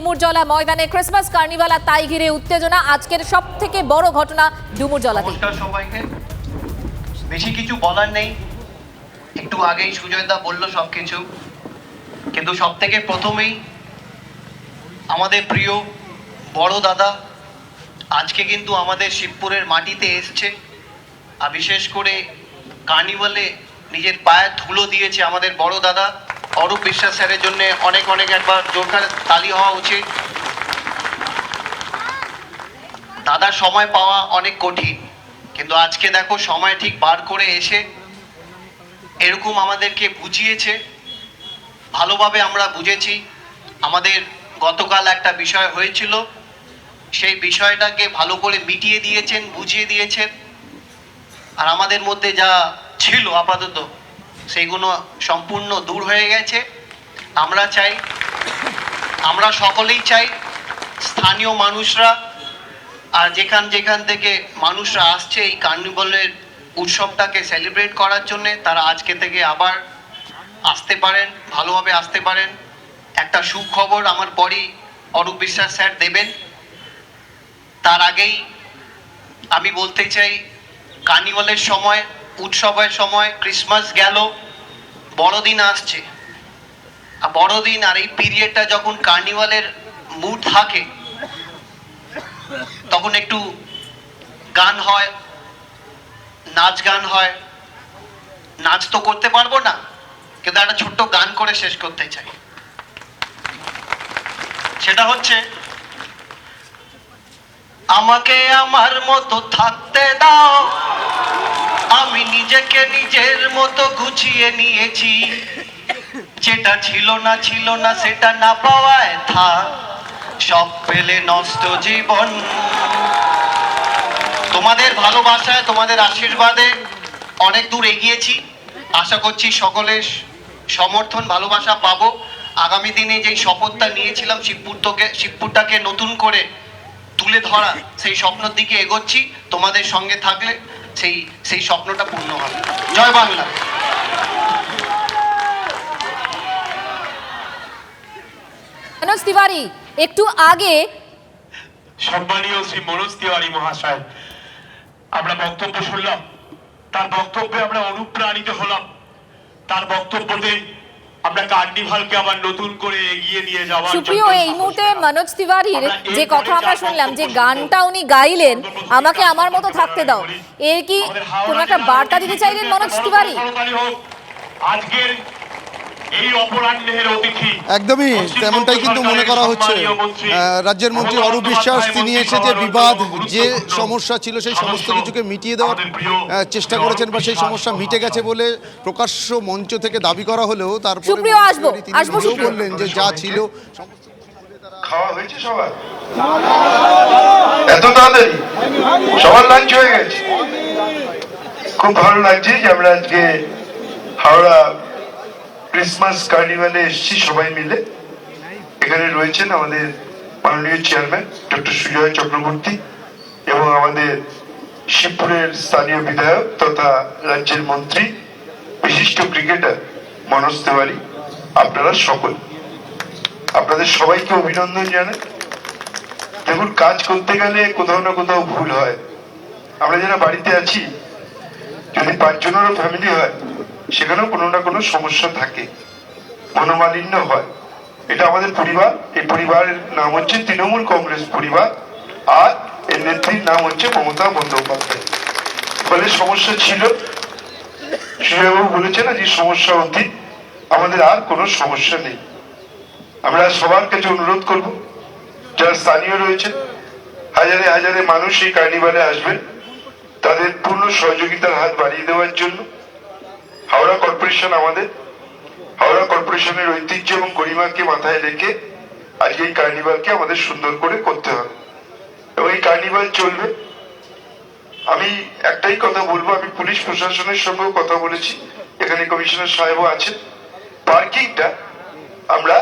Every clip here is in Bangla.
ডুমুরজলা ময়দানে ক্রিসমাস, কার্নিভাল আর তাই ঘিরে উত্তেজনা আজকের সব থেকে বড় ঘটনা ডুমুরজলাতে নমস্কার সবাইকে। বেশি কিছু বলার নেই। একটু আগেই সুজয়দা বলল সব কিছু কিন্তু সব থেকে প্রথমেই আমাদের প্রিয় বড় দাদা আজকে কিন্তু আমাদের শিবপুরের মাটিতে এসছে আর বিশেষ করে কার্নিভালে নিজের পায়ের ধুলো দিয়েছে আমাদের বড় দাদা। অরূপ বিশ্বাস স্যারের জন্য অনেক অনেক একবার জোরকার তালি হওয়া উচিত। দাদার সময় পাওয়া অনেক কঠিন, কিন্তু আজকে দেখো সময় ঠিক বার করে এসে এরকম আমাদেরকে বুঝিয়েছে। ভালোভাবে আমরা বুঝেছি। আমাদের গতকাল একটা বিষয় হয়েছিল, সেই বিষয়টাকে ভালো করে মিটিয়ে দিয়েছেন, বুঝিয়ে দিয়েছেন। আর আমাদের মধ্যে যা ছিল আপাতত সেইগুলো সম্পূর্ণ দূর হয়ে গেছে। আমরা চাই, আমরা সকলেই চাই স্থানীয় মানুষরা আর যেখান যেখান থেকে মানুষরা আসছে এই কার্নিভালের উৎসবটাকে সেলিব্রেট করার জন্য তারা আজকে থেকে আবার আসতে পারেন, ভালোভাবে আসতে পারেন। একটা সুখবর আমার পরই অরূপ বিশ্বাস স্যার দেবেন। তার আগেই আমি বলতে চাই, কার্নিভালের সময়, উৎসবের সময়, ক্রিসমাস গেল। বড়দিন আসছে। আর বড়দিন আর এই পিরিয়ডটা যখন কার্নিভালের মুড থাকে, তখন একটু গান হয়, নাচ গান হয়। নাচ তো করতে পারব না, কিন্তু একটা ছোট্ট গান করে শেষ করতে চাই। সেটা হচ্ছে, আমাকে আমার মতো থাকতে দাও। আমি নিজেকে নিজের মতো গুছিয়ে নিয়েছি। যেটা ছিল না ছিল না, সেটা না পাওয়ায় থাক। সব পেলে নষ্ট জীবন। তোমাদের ভালোবাসায়, তোমাদের আশীর্বাদে অনেক দূর এগিয়েছি। আশা করছি সকলের সমর্থন, ভালোবাসা পাবো। আগামী দিনে যেই শপথটা নিয়েছিলাম শিবপুরটাকে শিবপুরটাকে নতুন করে তুলে ধরা, সেই স্বপ্নের দিকে এগোচ্ছি। তোমাদের সঙ্গে থাকলে সেই সেই স্বপ্নটা পূর্ণ হবে। জয় বাংলা। মনোজ তিওয়ারি একটু আগে সম্মানীয় শ্রী মনোজ তিওয়ারি মহাশয় আমরা বক্তব্য শুনলাম। তার বক্তব্যে আমরা অনুপ্রাণিত হলাম। তার বক্তব্যতে আমরা কার্নিভালকে আবার নতুন করে এগিয়ে নিয়ে যাওয়ার সুপ্রিয় এই মুহূর্তে। মনোজ তিওয়ারির যে কথা আমরা শুনলাম যে গানটা উনি গাইলেন আমাকে আমার মতো থাকতে দাও। এর কি কোনো একটা বার্তা দিতে চাইলেন মনোজ তিওয়ারি? আজকের একদমই তেমনটাই কিন্তু মনে করা হচ্ছে। রাজ্যের মন্ত্রী অরূপ বিশ্বাস তিনি এসে যে বিবাদ যে সমস্যা ছিল সেই সমস্ত কিছুকে মিটিয়ে দেওয়ার চেষ্টা করেছেন বা সেই সমস্যা মিটে গেছে বলে প্রকাশ্য মঞ্চ থেকে দাবি করা হলেও তারপরে তিনি। বললেন যে যা ছিল সমস্ত খাওয়া হয়েছে সবার? এত তাড়াতাড়ি? সবার লাঞ্চ হয়ে গেছে। খুব ভালো লাগছে যে আমরা আজকে হাওড়া ক্রিসমাস কার্নিভালে এসেছি, সবাই মিলে। এখানে রয়েছেন আমাদের মাননীয় চেয়ারম্যান ডক্টর সুজয় চক্রবর্তী এবং আমাদের শিবপুরের স্থানীয় বিধায়ক তথা রাজ্যের মন্ত্রী, বিশিষ্ট ক্রিকেটার মনোজ তেওয়ারি। আপনারা সকল। আপনাদের সবাইকে অভিনন্দন জানাই। দেখুন, কাজ করতে গেলে কোথাও না কোথাও ভুল হয়। আমরা যারা বাড়িতে আছি, যদি পাঁচজনেরও ফ্যামিলি হয় সেখানেও কোনো না কোনো সমস্যা থাকে। মনোমালিন্য হয়। এটা আমাদের পরিবার। এই পরিবারের নাম হচ্ছে তৃণমূল কংগ্রেস পরিবার। আর এর নেত্রীর নাম হচ্ছে মমতা বন্দ্যোপাধ্যায়। ফলে সমস্যা ছিল। সুজয়বাবু বলেছে না যে সমস্যা অতীত। আমাদের আর কোনো সমস্যা নেই। আমরা সবার কাছে অনুরোধ করব। যারা স্থানীয় রয়েছেন হাজারে হাজারে মানুষ এই কার্নিভালে আসবেন। তাদের পূর্ণ সহযোগিতার হাত বাড়িয়ে দেওয়ার জন্য। হাওড়া কর্পোরেশন আমাদের। হাওড়া কর্পোরেশনের ঐতিহ্য এবং গরিমাকে মাথায় রেখে আজকে এই কার্নিভালকে আমাদের সুন্দর করে করতে হবে। এবং এই কার্নিভাল চলবে। আমি একটাই কথা বলব, আমি পুলিশ প্রশাসনের সঙ্গেও কথা বলেছি, এখানে কমিশনার সাহেবও আছেন। পার্কিংটা আমরা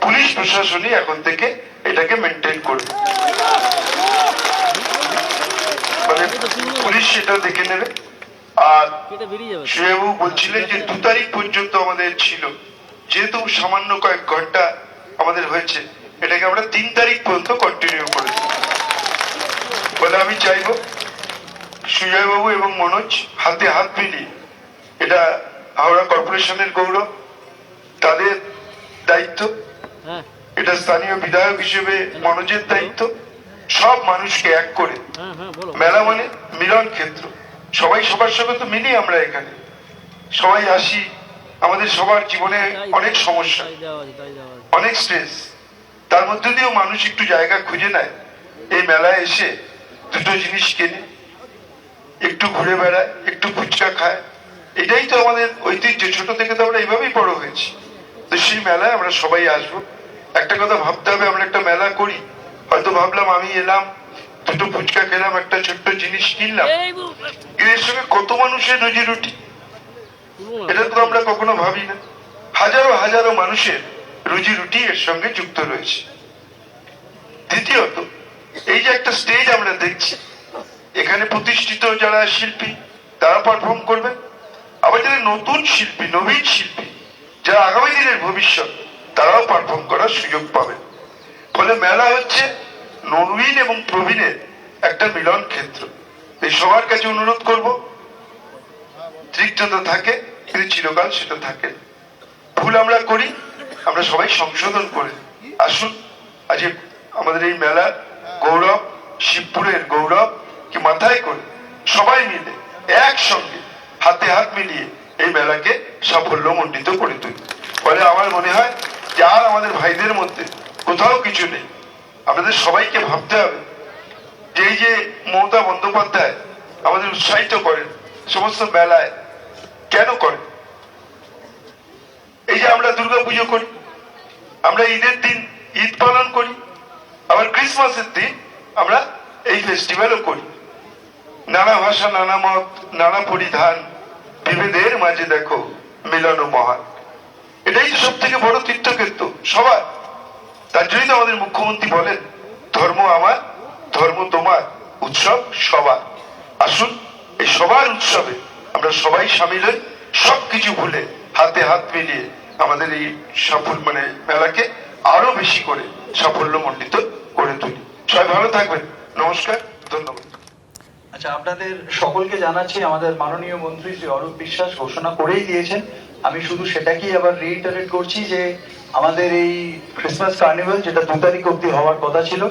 পুলিশ প্রশাসনই এখন থেকে এটাকে মেনটেন করবে। মানে পুলিশ সেটা দেখে নেবে। আর শ্রেয়াবু বলছিলেন যে দু তারিখ পর্যন্ত আমাদের ছিল। যেহেতু সামান্য কয়েক ঘণ্টা আমাদের হয়েছে এটাকে আমরা তিন তারিখ পর্যন্ত কন্টিনিউ করে দেব। বলে আমি চাইব সুজয় বাবু এবং মনোজ হাতে হাত মিলিয়ে এটা হাওড়া কর্পোরেশনের গৌরব তাদের দায়িত্ব এটা স্থানীয় বিধায়ক হিসেবে মনোজের দায়িত্ব সব মানুষকে এক করে। মেলা মানে মিলন ক্ষেত্র। সবাই সবার সঙ্গে তো মিলি আমরা এখানে। সবাই আসি। আমাদের সবার জীবনে অনেক সমস্যা, অনেক স্ট্রেস তার মধ্যে দিয়েও মানুষ একটু জায়গা খুঁজে নেয়। এই মেলায় এসে দুটো জিনিস কেনে, একটু ঘুরে বেড়ায়, একটু ফুচকা খায়। এটাই তো আমাদের ঐতিহ্য। ছোট থেকে তো আমরা এইভাবেই বড় হয়েছি। তো সেই মেলায় আমরা সবাই আসব। একটা কথা ভাবতে হবে, আমরা একটা মেলা করি। হয়তো ভাবলাম আমি এলাম দুটো ফুচকা খেলাম একটা ছোট্ট জিনিস কিনলাম। এর সঙ্গে কত মানুষের রুজি রুটি? এটা তো আমরা কখনো ভাবি না। হাজারো হাজারো মানুষের রুজি রুটি এর সঙ্গে যুক্ত রয়েছে। দ্বিতীয়ত এই যে একটা স্টেজ আমরা দেখছি এখানে প্রতিষ্ঠিত যারা শিল্পী তারা পারফর্ম করবেন আবার যারা নতুন শিল্পী নবীন শিল্পী যারা আগামী দিনের ভবিষ্যৎ তারাও পারফর্ম করার সুযোগ পাবেন ফলে মেলা হচ্ছে নবীন এবং প্রবীণের একটা মিলন ক্ষেত্র। এই সবার কাছে অনুরোধ করব ত্রিকটা থাকে কিন্তু চিরকাল সেটা থাকে ভুল আমরা করি, আমরা সবাই সংশোধন করে আসুন, আজ আমাদের এই মেলা গৌরব, শিবপুরের গৌরব, কি মাথায় করে সবাই মিলে একসঙ্গে হাতে হাত মিলিয়ে এই মেলাকে সাফল্য মণ্ডিত করে তুলি। ফলে আমার মনে হয় যে আর আমাদের ভাইদের মধ্যে কোথাও কিছু নেই। আমাদের সবাইকে ভাবতে হবে যে এই যে মমতা বন্দ্যোপাধ্যায় আমাদের উৎসাহিত করেন, সমস্ত মেলায় কেন করেন? এই যে আমরা দুর্গা পুজো করি, আমরা ঈদের দিন ঈদ পালন করি, আবার ক্রিসমাসের দিন আমরা এই ফেস্টিভ্যালও করি। নানা ভাষা, নানা মত, নানা পরিধান, বিভেদের মাঝে দেখো মিলন মহান। এটাই তো সব থেকে বড় তীর্থক্ষেত্র, সবার। তার জন্যই তো আমাদের মুখ্যমন্ত্রী বলেন, ধর্ম আমার, ধর্ম তোমার, উৎসব সবার। আসুন, এই সবার উৎসবে আমরা সবাই সামিল হই, সবকিছু ভুলে হাতে হাত মিলিয়ে আমাদের এই সাফল্য মানে মেলাকে আরও বেশি করে সাফল্য মণ্ডিত করে তুলি। সবাই ভালো থাকবেন। নমস্কার, ধন্যবাদ। আচ্ছা আপনাদের সকলকে জানাচ্ছি, আমাদের মাননীয় মন্ত্রী শ্রী অরূপ বিশ্বাস ঘোষণা করেই দিয়েছেন। আমি শুধু সেটাকেই আবার রিইটারেট করছি যে আমাদের এই ক্রিসমাস কার্নিভাল যেটা দু তারিখ অব্দি হওয়ার কথা ছিল,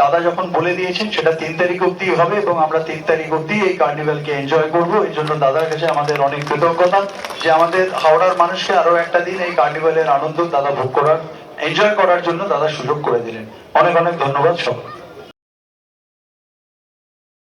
দাদা যখন বলে দিয়েছেন সেটা তিন তারিখ অব্দি হবে এবং আমরা তিন তারিখ অব্দি এই কার্নিভালকে এনজয় করব। এই জন্য দাদার কাছে আমাদের অনেক কৃতজ্ঞতা যে আমাদের হাওড়ার মানুষকে আরও একটা দিন এই কার্নিভালের আনন্দ দাদা ভোগ করার এনজয় করার জন্য দাদা সুযোগ করে দিলেন। অনেক অনেক ধন্যবাদ সবাই